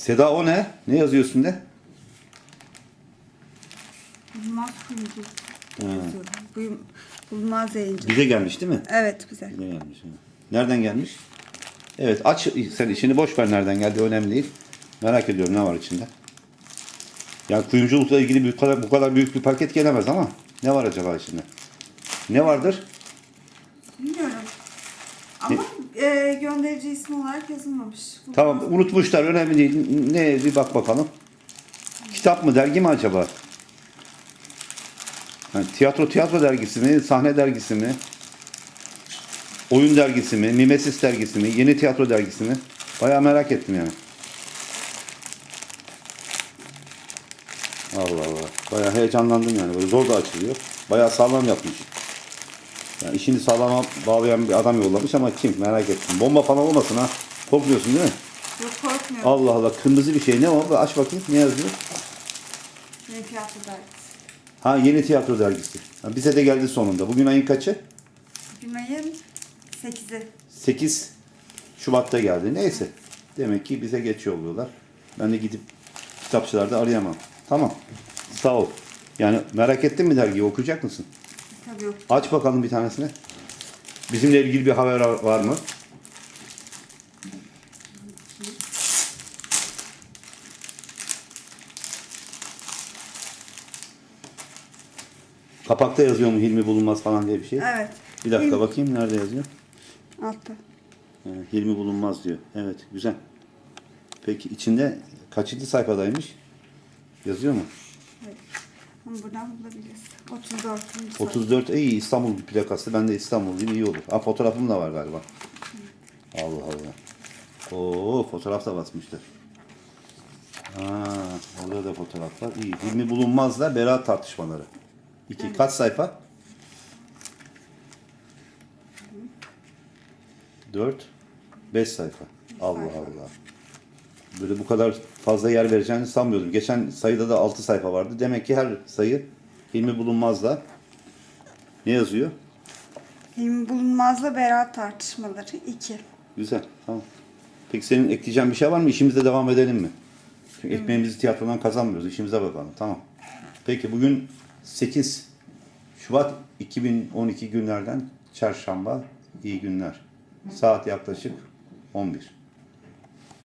Seda o ne? Ne yazıyor üstünde? Bulmaz kuyumcu. yazıyorum. Buyum, bulmaz yayıncı. Bize gelmiş değil mi? Evet bize. Bize gelmiş. Nereden gelmiş? Evet aç sen işini boş ver nereden geldi önemli değil. Merak ediyorum ne var içinde. Yani kuyumculukla ilgili bu kadar, bu kadar büyük bir paket gelemez ama ne var acaba içinde? Ne vardır? Bilmiyorum. Ama e, gönderici ismi olarak yazılmamış. Bulmaz. Tamam unutmuşlar önemli değil. Ne bir bak bakalım. Kitap mı dergi mi acaba? Yani tiyatro tiyatro dergisi mi? Sahne dergisi mi? Oyun dergisi mi? Mimesis dergisi mi? Yeni tiyatro dergisi mi? Bayağı merak ettim yani. Allah Allah. Bayağı heyecanlandım yani. Böyle zor da açılıyor. Bayağı sağlam yapmış. Yani işini sağlama bağlayan bir adam yollamış ama kim merak ettim. Bomba falan olmasın ha. Korkmuyorsun değil mi? Yok korkmuyorum. Allah Allah kırmızı bir şey ne o? Aç bakayım ne yazıyor? Ne tiyatro dergisi. Ha yeni tiyatro dergisi. Ha, bize de geldi sonunda. Bugün ayın kaçı? Bugün ayın 8'i. 8 Şubat'ta geldi. Neyse. Demek ki bize geç yolluyorlar. Ben de gidip kitapçılarda arayamam. Tamam. Sağ ol. Yani merak ettin mi dergiyi okuyacak mısın? Tabii yok. Aç bakalım bir tanesini. Bizimle ilgili bir haber var mı? Kapakta yazıyor mu Hilmi bulunmaz falan diye bir şey. Evet. Bir dakika Hilmi- bakayım nerede yazıyor? Altta. Ee, Hilmi bulunmaz diyor. Evet güzel. Peki içinde kaçıncı sayfadaymış? Yazıyor mu? Evet. Buradan bulabiliriz. 34. sayfa. 34 iyi İstanbul plakası. Ben de İstanbulluyum iyi olur. Ha fotoğrafım da var galiba. Allah Allah. Oo fotoğraf da basmışlar. Ha, orada da fotoğraf var. İyi. Hilmi Bulunmaz'la beraat tartışmaları. İki. Kaç sayfa? Dört. Beş sayfa. Allah. Allah. Böyle bu kadar fazla yer vereceğini sanmıyordum. Geçen sayıda da altı sayfa vardı. Demek ki her sayı Hilmi Bulunmaz'la ne yazıyor? Hilmi Bulunmaz'la beraat tartışmaları 2. Güzel. Tamam. Peki senin ekleyeceğin bir şey var mı? İşimize devam edelim mi? Çünkü ekmeğimizi tiyatrodan kazanmıyoruz. İşimize bakalım. Tamam. Peki bugün 8 Şubat 2012 günlerden çarşamba. İyi günler. Saat yaklaşık 11.